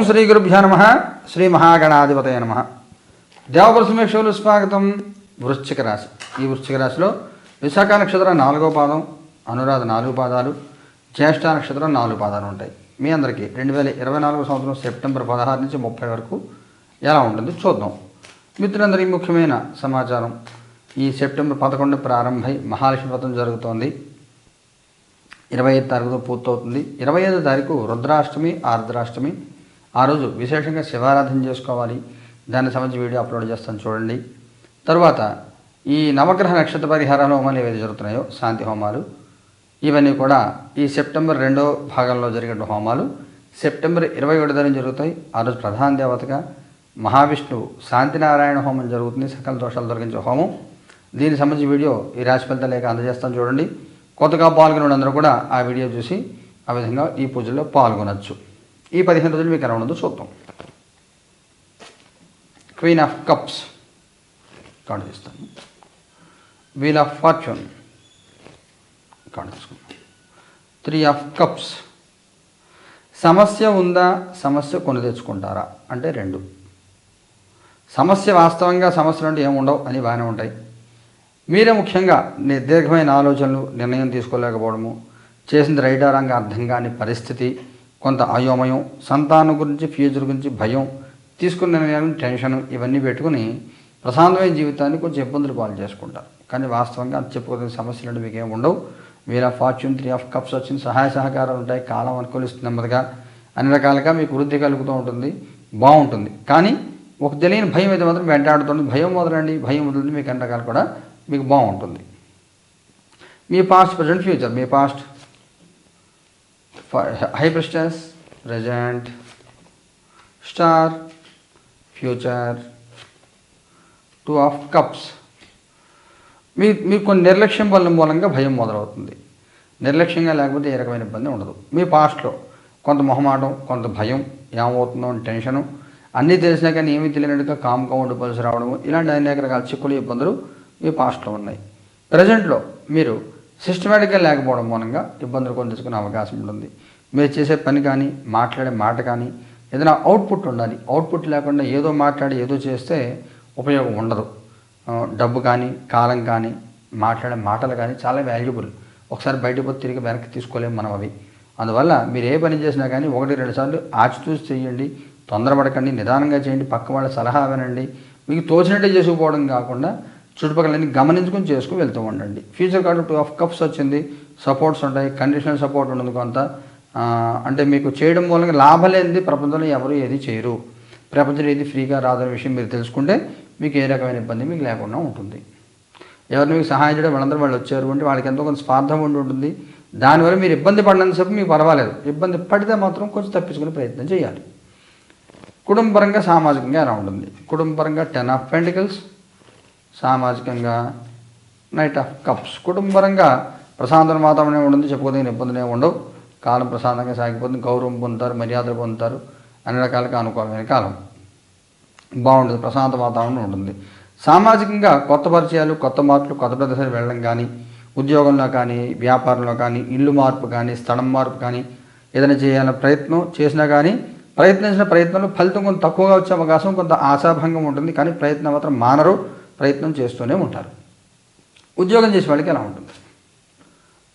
ఓం శ్రీ గురుభ్యో నమ. శ్రీ మహాగణాధిపతయ నమ. దేవపరసమేశ్వరులు స్వాగతం. వృశ్చిక రాశి. ఈ వృశ్చిక రాశిలో విశాఖ నక్షత్రం నాలుగో పాదం అనురాధ నాలుగు పాదాలు జ్యేష్ఠ నక్షత్రం నాలుగు పాదాలు ఉంటాయి. మీ అందరికీ రెండు వేల ఇరవై నాలుగు సంవత్సరం సెప్టెంబర్ పదహారు నుంచి ముప్పై వరకు ఎలా ఉంటుంది చూద్దాం. మిత్రులందరికీ ముఖ్యమైన సమాచారం. ఈ సెప్టెంబర్ పదకొండు ప్రారంభమై మహాలక్ష్మి వ్రతం జరుగుతోంది. ఇరవై ఐదు తారీఖుతో పూర్తవుతుంది. ఇరవై ఐదో తారీఖు రుద్రాష్టమి ఆర్ద్రాష్టమి ఆ రోజు విశేషంగా శివారాధన చేసుకోవాలి. దానికి సంబంధించి వీడియో అప్లోడ్ చేస్తాను చూడండి. తరువాత ఈ నవగ్రహ నక్షత్ర పరిహారాల హోమాలు ఏవైతే జరుగుతున్నాయో శాంతి హోమాలు ఇవన్నీ కూడా ఈ సెప్టెంబర్ రెండో భాగంలో జరిగే హోమాలు. సెప్టెంబర్ ఇరవై ఒకటి జరుగుతాయి. ఆ రోజు ప్రధాన దేవతగా మహావిష్ణువు శాంతినారాయణ హోమం జరుగుతుంది. సకల దోషాలు తొలగించే హోమం. దీనికి సంబంధించి వీడియో ఈ రాశి ఫలితాలు లేక అందజేస్తాను చూడండి. కొత్తగా పాల్గొనే అందరూ కూడా ఆ వీడియో చూసి ఆ విధంగా ఈ పూజలో పాల్గొనవచ్చు ఈ పదిహేను రోజులు మీకు ఎలా ఉండదు? చూద్దాం. క్వీన్ ఆఫ్ కప్స్ కార్డు తీస్తాను. వీల్ ఆఫ్ ఫార్చ్యూన్ కార్డు తీసుకుందాం. త్రీ ఆఫ్ కప్స్ సమస్య ఉందా? సమస్య కొని తెచ్చుకుంటారా? అంటే రెండు. సమస్య వాస్తవంగా సమస్యలు అంటే ఏముండవు అని బాగానే ఉంటాయి. మీరే ముఖ్యంగా దీర్ఘమైన ఆలోచనలు నిర్ణయం తీసుకోలేకపోవడము చేసింది రైటా రంగ అర్థం కాని పరిస్థితి కొంత అయోమయం సంతానం గురించి ఫ్యూచర్ గురించి భయం తీసుకున్న నిర్ణయాలను టెన్షన్ ఇవన్నీ పెట్టుకుని ప్రశాంతమైన జీవితాన్ని కొంచెం ఇబ్బందులు పాలు చేసుకుంటారు. కానీ వాస్తవంగా అది చెప్పుకోదగిన సమస్యలు అంటే మీకు ఏమి ఉండవు. Wheel fortune three of cups వచ్చిన సహాయ సహకారాలు ఉంటాయి కాలం అనుకూలిస్తుంది నెమ్మదిగా. అన్ని రకాలుగా మీకు వృద్ధి కలుగుతూ ఉంటుంది బాగుంటుంది. కానీ ఒక తెలియని భయం అయితే మాత్రం వెంటాడుతుంది. భయం వదలండి భయం మొదలండి మీకు అన్ని రకాలు కూడా మీకు బాగుంటుంది. మీ past present future me past high priestess present star future two of cups. మీ మీకు కొన్ని నిర్లక్ష్యం వల్ల మూలంగా భయం మొదలవుతుంది. నిర్లక్ష్యంగా లేకపోతే ఏ రకమైన ఇబ్బంది ఉండదు. మీ పాస్ట్లో కొంత మొహమాటం కొంత భయం ఏమవుతుందో అని టెన్షను అన్నీ తెలిసినా కానీ ఏమీ తెలియనట్టుగా కామ్గా ఉండిపోవాల్సి రావడము ఇలాంటి అనేక రకాల చిక్కులు ఇబ్బందులు మీ పాస్ట్లో ఉన్నాయి. ప్రజెంట్లో మీరు సిస్టమేటిక్గా లేకపోవడం మూలంగా ఇబ్బందులు కొని తెచ్చుకునే అవకాశం ఉంటుంది. మీరు చేసే పని కానీ మాట్లాడే మాట కానీ ఏదైనా అవుట్పుట్ ఉండాలి. అవుట్పుట్ లేకుండా ఏదో మాట్లాడి ఏదో చేస్తే ఉపయోగం ఉండదు. డబ్బు కానీ కాలం కానీ మాట్లాడే మాటలు కానీ చాలా వాల్యుబుల్ ఒకసారి బయటకు పోతే తిరిగి వెనక్కి తీసుకోలేము మనం అవి. అందువల్ల మీరు ఏ పని చేసినా కానీ ఒకటి రెండు సార్లు ఆచితూచి చేయండి. తొందరపడకండి. నిదానంగా చేయండి. పక్క వాళ్ళ సలహా వినండి. మీకు తోచినట్టే చేసుకుపోవడం కాకుండా చుట్టుపక్కలన్నీ గమనించుకొని చేసుకుని వెళ్తూ ఉండండి. Future card two of cups వచ్చింది సపోర్ట్స్ ఉంటాయి కండిషనల్ సపోర్ట్ ఉండదు కొంత. అంటే మీకు చేయడం మూలంగా లాభం లేనిది ప్రపంచంలో ఎవరు ఏది చేయరు. ప్రపంచం ఏది ఫ్రీగా రాదనే విషయం మీరు తెలుసుకుంటే మీకు ఏ రకమైన ఇబ్బంది మీకు లేకుండా ఉంటుంది. ఎవరిని మీకు సహాయం చేయడం వాళ్ళందరూ వాళ్ళు వచ్చారు అంటే వాళ్ళకి ఎంతో కొంత స్వార్థం ఉండి ఉంటుంది. దానివల్ల మీరు ఇబ్బంది పడినంతసేపు మీకు పర్వాలేదు. ఇబ్బంది పడితే మాత్రం కొంచెం తప్పించుకునే ప్రయత్నం చేయాలి. కుటుంబపరంగా సామాజికంగా ఎలా ఉంటుంది? కుటుంబపరంగా టెన్ ఆఫ్ పెంటికల్స్ సామాజికంగా నైట్ ఆఫ్ కప్స్ కుటుంబపరంగా ప్రశాంతమైన వాతావరణం ఉంటుంది చెప్పుకోదగిన ఇబ్బందులు ఉండవు. కాలం ప్రశాంతంగా సాగిపోతుంది గౌరవం పొందుతారు మర్యాదలు పొందుతారు అన్ని రకాలుగా అనుకూలమైన కాలం. బాగుంటుంది ప్రశాంత వాతావరణం ఉంటుంది సామాజికంగా కొత్త పరిచయాలు కొత్త మార్పులు కొత్త ప్రదేశాలు వెళ్ళడం కానీ ఉద్యోగంలో కానీ వ్యాపారంలో కానీ ఇల్లు మార్పు కానీ స్థలం మార్పు కానీ ఏదైనా చేయాలన్న ప్రయత్నం చేసినా కానీ ప్రయత్నించిన ప్రయత్నంలో ఫలితం కొంత తక్కువగా వచ్చే అవకాశం కొంత ఆశాభంగం ఉంటుంది. కానీ ప్రయత్నం మాత్రం మానరు. ప్రయత్నం చేస్తూనే ఉంటారు. ఉద్యోగం చేసే వాళ్ళకి ఎలా ఉంటుంది?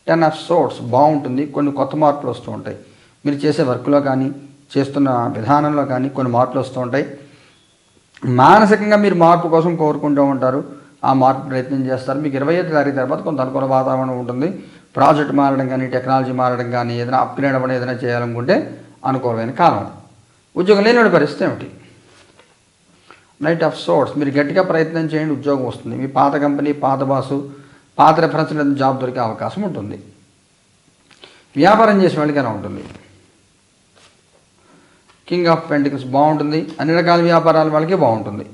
టెన్ ఆఫ్ సోర్స్ బాగుంటుంది కొన్ని కొత్త మార్పులు వస్తూ ఉంటాయి. మీరు చేసే వర్క్లో కానీ చేస్తున్న విధానంలో కానీ కొన్ని మార్పులు వస్తూ ఉంటాయి. మానసికంగా మీరు మార్పు కోసం కోరుకుంటూ ఉంటారు. ఆ మార్పు ప్రయత్నం చేస్తారు. మీకు ఇరవై ఐదు తారీఖు తర్వాత కొంత అనుకూల వాతావరణం ఉంటుంది. ప్రాజెక్ట్ మారడం కానీ టెక్నాలజీ మారడం కానీ ఏదైనా అప్గ్రేడ్ అవ్వడం ఏదైనా చేయాలనుకుంటే అనుకూలమైన కాలం. ఉద్యోగం లేని పరిస్థితి ఏమిటి? నైట్ ఆఫ్ సోర్ట్స్ మీరు గట్టిగా ప్రయత్నం చేయండి ఉద్యోగం వస్తుంది. మీ పాత కంపెనీ పాత బాసు పాత రెఫరెన్స్ లేదా జాబ్ దొరికే అవకాశం ఉంటుంది. వ్యాపారం చేసే వాళ్ళకి ఎలా ఉంటుంది. కింగ్ ఆఫ్ పెంటికల్స్ బాగుంటుంది. అన్ని రకాల వ్యాపారాల వాళ్ళకి బాగుంటుంది.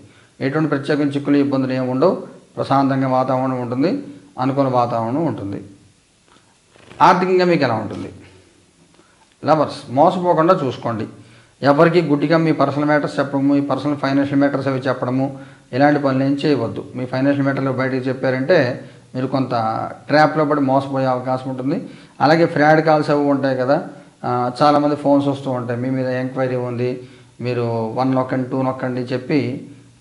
ఎటువంటి ప్రత్యేకమైన చిక్కులు ఇబ్బందులు ఏమి ఉండవు. ప్రశాంతంగా వాతావరణం ఉంటుంది. అనుకూల వాతావరణం ఉంటుంది. ఆర్థికంగా మీకు ఎలా ఉంటుంది? లవర్స్ మోసపోకుండా చూసుకోండి. ఎవరికి గుడ్డిగా మీ పర్సనల్ మ్యాటర్స్ చెప్పడము మీ పర్సనల్ ఫైనాన్షియల్ మ్యాటర్స్ అవి చెప్పడము ఇలాంటి పనులు ఏం చేయవద్దు. మీ ఫైనాన్షియల్ మ్యాటర్లు బయటకు చెప్పారంటే మీరు కొంత ట్రాప్లో పడి మోసపోయే అవకాశం ఉంటుంది. అలాగే ఫ్రాడ్ కాల్స్ అవి ఉంటాయి కదా చాలామంది ఫోన్స్ వస్తూ ఉంటాయి. మీ మీద ఎంక్వైరీ ఉంది మీరు వన్ నొక్కండి టూ నొక్కండి చెప్పి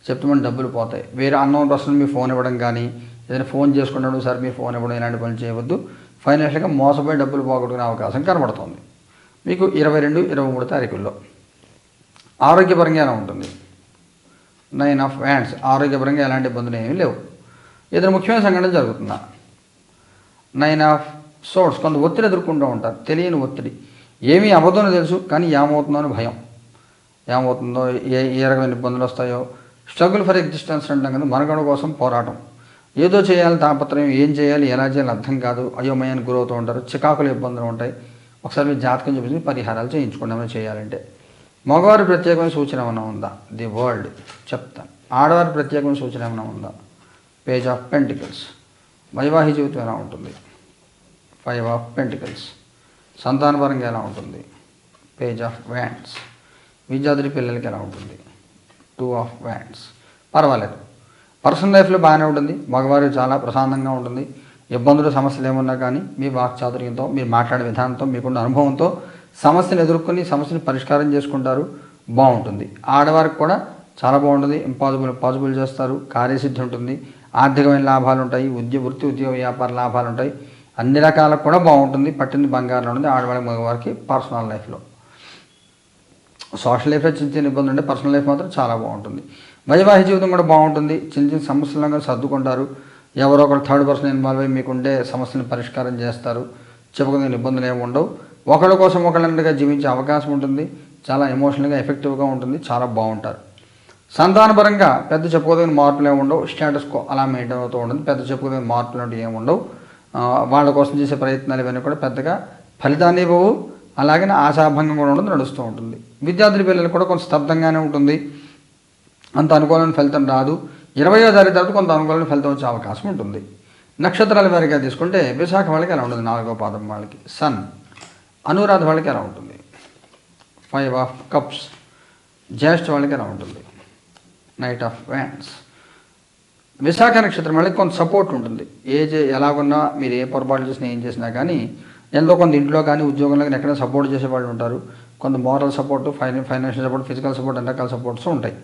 చెప్తామని డబ్బులు పోతాయి. వేరే అన్నోన్ పర్సన్ మీ ఫోన్ ఇవ్వడం కానీ ఏదైనా ఫోన్ చేసుకుంటాడు సార్ మీ ఫోన్ ఇవ్వడం ఇలాంటి పనులు చేయవద్దు. ఫైనాన్షియల్గా మోసపోయి డబ్బులు పోగొట్టుకునే అవకాశం కనబడుతుంది. మీకు ఇరవై రెండు ఇరవై మూడు తారీఖుల్లో. ఆరోగ్యపరంగా ఉంటుంది. నైన్ ఆఫ్ హ్యాండ్స్ ఆరోగ్యపరంగా ఎలాంటి ఇబ్బందులు ఏమీ లేవు. ఇద్దరు ముఖ్యమైన సంఘటన జరుగుతుందా? నైన్ ఆఫ్ సోర్స్ కొంత ఒత్తిడి ఎదుర్కొంటూ ఉంటారు. తెలియని ఒత్తిడి. ఏమీ అవ్వదో తెలుసు కానీ ఏమవుతుందో అని భయం. ఏమవుతుందో ఏ ఏ రకమైన ఇబ్బందులు వస్తాయో. స్ట్రగుల్ ఫర్ ఎగ్జిస్టెన్స్ అంటాం కదా మనగడ కోసం పోరాటం. ఏదో చేయాలి తాపత్రయం ఏం చేయాలి ఎలా చేయాలి అర్థం కాదు. అయోమయానికి గురవుతూ ఉంటారు. చికాకులు ఇబ్బందులు ఉంటాయి. ఒకసారి మీరు జాతకం చూపించి పరిహారాలు చేయించుకోండి ఏమైనా చేయాలంటే. మగవారి ప్రత్యేకమైన సూచన ఏమైనా ఉందా? The world. చెప్తాను ఆడవారి ప్రత్యేకమైన సూచన ఏమైనా ఉందా? Page of pentacles. వైవాహిక జీవితం ఎలా ఉంటుంది? Five of pentacles. సంతానపరంగా ఎలా ఉంటుంది? Page of wands. విద్యార్థుల పిల్లలకి ఎలా ఉంటుంది? Two of wands. పర్వాలేదు. పర్సనల్ లైఫ్లో బాగానే ఉంటుంది. మగవారు చాలా ప్రశాంతంగా ఉంటుంది. ఇబ్బందులు సమస్యలు ఏమున్నా కానీ మీ వాక్చాతుర్యంతో మీరు మాట్లాడే విధానంతో మీకున్న అనుభవంతో సమస్యను ఎదుర్కొని సమస్యను పరిష్కారం చేసుకుంటారు. బాగుంటుంది. ఆడవారికి కూడా చాలా బాగుంటుంది. ఇంపాసిబుల్ పాసిబుల్ చేస్తారు. కార్యసిద్ధి ఉంటుంది. ఆర్థికమైన లాభాలు ఉంటాయి. ఉద్యోగ వృత్తి ఉద్యోగ వ్యాపార లాభాలు ఉంటాయి. అన్ని రకాలకు కూడా బాగుంటుంది. పట్టింది బంగారం ఉంటుంది ఆడవాళ్ళకి మగవారికి పర్సనల్ లైఫ్లో సోషల్ లైఫ్లో చిన్న చిన్న ఇబ్బందులు ఉంటే పర్సనల్ లైఫ్ మాత్రం చాలా బాగుంటుంది. వైవాహిక జీవితం కూడా బాగుంటుంది. చిన్న చిన్న సమస్యలను కూడా సర్దుకుంటారు. ఎవరో ఒకరు థర్డ్ పర్సన్ ఇన్వాల్వ్ అయ్యి మీకుండే సమస్యలను పరిష్కారం చేస్తారు. చెప్పుకునే ఇబ్బందులు ఏమి ఉండవు. ఒకళ్ళ కోసం ఒకళ్ళంటగా జీవించే అవకాశం ఉంటుంది. చాలా ఎమోషనల్గా ఎఫెక్టివ్గా ఉంటుంది. చాలా బాగుంటారు. సంతానపరంగా పెద్ద చెప్పుకోదగిన మార్పులు ఏమి ఉండవు. స్టేటస్ కో అలా మెయింటైన్ అవుతూ ఉంటుంది. పెద్ద చెప్పుకోదగిన మార్పులు అంటే ఏమి ఉండవు. వాళ్ళ కోసం చేసే ప్రయత్నాలు ఇవన్నీ కూడా పెద్దగా ఫలితాన్ని ఇవ్వవు. అలాగే ఆశాభంగం కూడా ఉండదు నడుస్తూ ఉంటుంది. విద్యార్థుల పిల్లలు కూడా కొంత స్తబ్దంగానే ఉంటుంది. అంత అనుకూలమైన ఫలితం రాదు. ఇరవయో తారీఖు తర్వాత కొంత అనుకూలమైన ఫలితం వచ్చే అవకాశం ఉంటుంది. నక్షత్రాల వారిగా తీసుకుంటే విశాఖ వాళ్ళకి అలా ఉంటుంది నాలుగో పాదం వాళ్ళకి. సన్ అనురాధ వాళ్ళకి ఎలా ఉంటుంది? ఫైవ్ ఆఫ్ కప్స్ జ్యేష్ఠ వాళ్ళకి ఎలా ఉంటుంది? నైట్ ఆఫ్ వ్యాండ్స్ విశాఖ నక్షత్రం వాళ్ళకి కొంత సపోర్ట్ ఉంటుంది. ఏజ్ ఎలాగున్నా మీరు ఏ పొరపాటు చేసినా ఏం చేసినా కానీ ఎంతో కొంత ఇంట్లో కానీ ఉద్యోగంలో కానీ ఎక్కడ సపోర్ట్ చేసేవాళ్ళు ఉంటారు. కొంత మోరల్ సపోర్ట్ ఫైనా ఫైనాన్షియల్ సపోర్ట్ ఫిజికల్ సపోర్ట్ అన్ని రకాల సపోర్ట్స్ ఉంటాయి.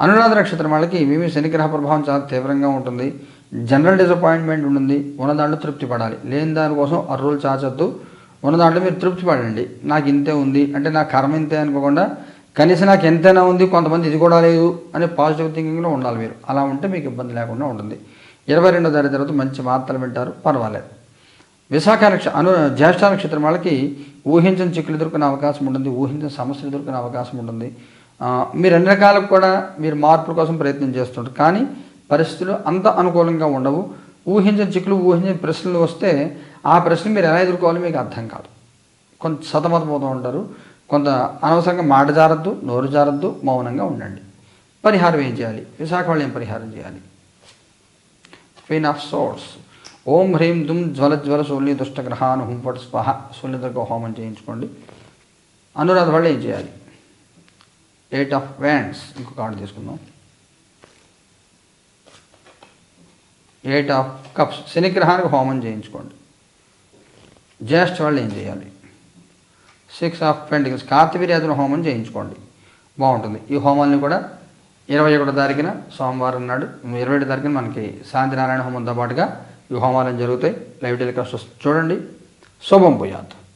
అనురాధ నక్షత్రం వాళ్ళకి మేమే శనిగ్రహ ప్రభావం చాలా తీవ్రంగా ఉంటుంది. జనరల్ డిసప్పాయింట్మెంట్ ఉంటుంది. ఉన్న దాంట్లో తృప్తి పడాలి. లేని దానికోసం అర్రులు చాచొద్దు. ఉన్న దాంట్లో మీరు తృప్తి పడండి. నాకు ఇంతే ఉంది అంటే నా కర్మ ఇంతే అనుకోకుండా కనీసం నాకు ఎంతైనా ఉంది కొంతమంది ఇది కూడా లేదు అనే పాజిటివ్ థింకింగ్లో ఉండాలి మీరు. అలా ఉంటే మీకు ఇబ్బంది లేకుండా ఉంటుంది. ఇరవై రెండో తారీఖు తర్వాత మంచి వార్తలు వింటారు పర్వాలేదు. విశాఖ నక్ష అను జ్యేష్ఠ నక్షత్రం వాళ్ళకి ఊహించని చిక్కులు ఎదుర్కొనే అవకాశం ఉంటుంది ఊహించిన సమస్యలు ఎదుర్కొనే అవకాశం ఉంటుంది. మీరు అన్ని రకాలకు కూడా మీరు మార్పుల కోసం ప్రయత్నం చేస్తుంటారు. కానీ పరిస్థితులు అంత అనుకూలంగా ఉండవు. ఊహించని చిక్కులు ఊహించని ప్రశ్నలు వస్తే ఆ ప్రశ్నలు మీరు ఎలా ఎదుర్కోవాలో మీకు అర్థం కాదు. కొంత సతమతమవుతూ ఉంటారు. కొంత అనవసరంగా మాట జారద్దు నోరు జారద్దు మౌనంగా ఉండండి. పరిహారం ఏం చేయాలి? విశాఖ వాళ్ళు ఏం పరిహారం చేయాలి. క్వీన్ ఆఫ్ సోర్స్ ఓం హ్రీం దుమ్ జ్వల జ్వల శూల్య దుష్టగ్రహాను హుంపట్ స్పహ శూల్యదుర్గ హోమం చేయించుకోండి. అనురాధ వాళ్ళు ఏం చేయాలి? ఎయిట్ ఆఫ్ వ్యాండ్స్ ఇంకొక కార్డు తీసుకుందాం. Eight of cups. శనిగ్రహానికి హోమం చేయించుకోండి. జ్యేష్ఠ వాళ్ళు ఏం చేయాలి? Six of pentacles. కార్తవీర్యాదుల హోమం చేయించుకోండి. బాగుంటుంది. ఈ హోమాల్ని కూడా ఇరవై ఒకటో తారీఖున సోమవారం నాడు ఇరవై ఏడు తారీఖున మనకి శాంతినారాయణ హోమంతో పాటుగా ఈ హోమాలను జరుగుతాయి. లైవ్ టెలికాస్ట్ చూడండి. శుభం పోయాత్